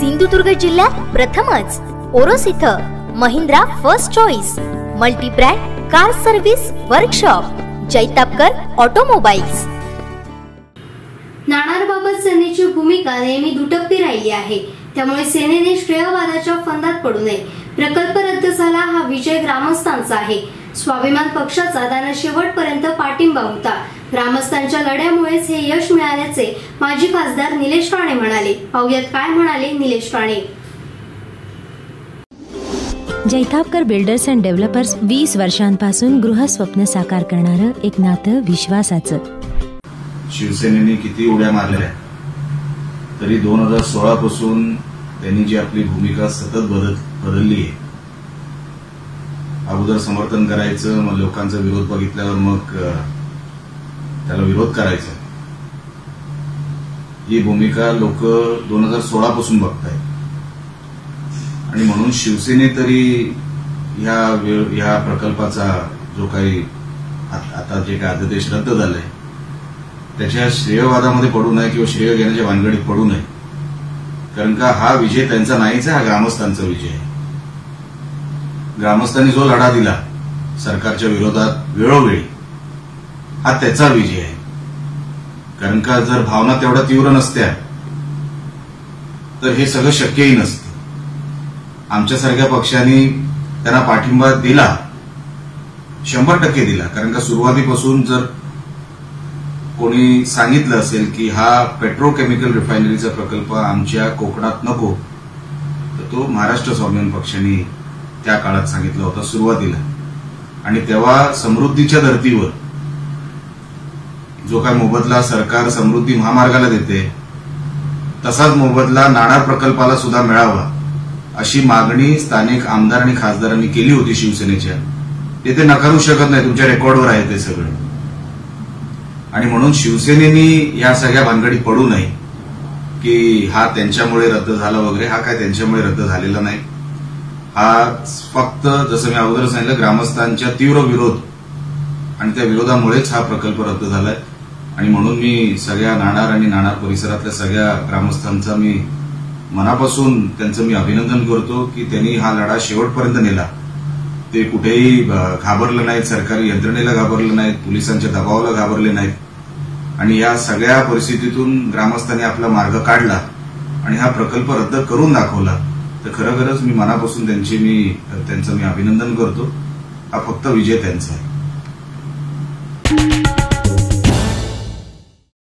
सिंधुदुर्ग जिल्ह्यात प्रथमच. ओरोस इथं Mahindra first choice multibrand car service workshop Jaitapkar automobiles. नाणारबाबत सेनेची भूमिका नेहमी दुटप्पी राहिली आहे. त्यामुळे सेनेने श्रेयवादाच्या फंदात पडू नये. प्रकल्प रद्द झाला हा विजय ग्रामस्थांचा आहे. स्वाभिमान पक्षाचा त्यांना शेवटपर्यंत पाठिंबा होता. ग्रामस्थांच्या लढ्यामुळेच हे यश मिळाल्याचे माजी खासदार निलेश राणे म्हणाले. पाहुयात काय म्हणाले Nilesh Rane. Jaitapkar builders and developers वीस वर्षांपासून गृहस्वप्न साकार करणारं एक नातं विश्वासाचं. शिवसेनेने किती उड्या मारल्या तरी दोन हजार सोळा पासून त्यांनी जी आपली भूमिका सतत बदल बदलली आहे. अगोदर समर्थन करायचं मग लोकांचा विरोध बघितल्यावर मग त्याला विरोध करायचा ही भूमिका लोक दोन हजार सोळा पासून बघतायत. आणि म्हणून शिवसेने तरी ह्या वेळ ह्या प्रकल्पाचा जो काही आता जे काही अध्यादेश रद्द झालाय त्याच्या श्रेयवादामध्ये पडू नये किंवा श्रेय घेण्याच्या भानगडीत पडू नये. कारण का हा विजय त्यांचा नाहीच आहे हा ग्रामस्थांचा विजय आहे. ग्रामस्थांनी जो लढा दिला सरकारच्या विरोधात वेळोवेळी हा त्याचा विजय आहे. कारण का जर भावना तेवढ्या तीव्र नसत्या तर हे सगळं शक्यही नसतं. आमच्यासारख्या पक्षांनी त्यांना पाठिंबा दिला शंभर टक्के दिला. कारण का सुरुवातीपासून जर कोणी सांगितलं असेल की हा पेट्रोकेमिकल रिफायनरीचा प्रकल्प आमच्या कोकणात नको तर तो महाराष्ट्र स्वाभिमान पक्षाने त्या काळात सांगितला होता सुरुवातीला. आणि तेव्हा समृद्धीच्या धर्तीवर जो काय मोबदला सरकार समृद्धी महामार्गाला देते तसाच मोबदला नाणार प्रकल्पाला सुद्धा मिळावा अशी मागणी स्थानिक आमदार आणि खासदारांनी केली होती शिवसेनेच्या. ते ते नकारू शकत नाही तुमच्या रेकॉर्डवर आहे ते सगळं. आणि म्हणून शिवसेनेनी या सगळ्या भानगडीत पडू नये की हा त्यांच्यामुळे रद्द झाला वगैरे हा काय त्यांच्यामुळे रद्द झालेला नाही. हा फक्त जसं मी अगोदर सांगितलं ग्रामस्थांच्या तीव्र विरोध आणि त्या विरोधामुळेच हा प्रकल्प रद्द झालाय. आणि म्हणून मी सगळ्या नाणार आणि नाणार परिसरातल्या सगळ्या ग्रामस्थांचा मी मनापासून त्यांचं मी अभिनंदन करतो की त्यांनी हा लढा शेवटपर्यंत नेला. ते कुठेही घाबरलं नाहीत सरकारी यंत्रणेला घाबरलं नाहीत पोलिसांच्या दबावाला घाबरले नाहीत. आणि या सगळ्या परिस्थितीतून ग्रामस्थांनी आपला मार्ग काढला आणि हा प्रकल्प रद्द करून दाखवला. तर खरोखरच मी मनापासून त्यांची मी त्यांचं मी अभिनंदन करतो. हा फक्त विजय त्यांचा आहे.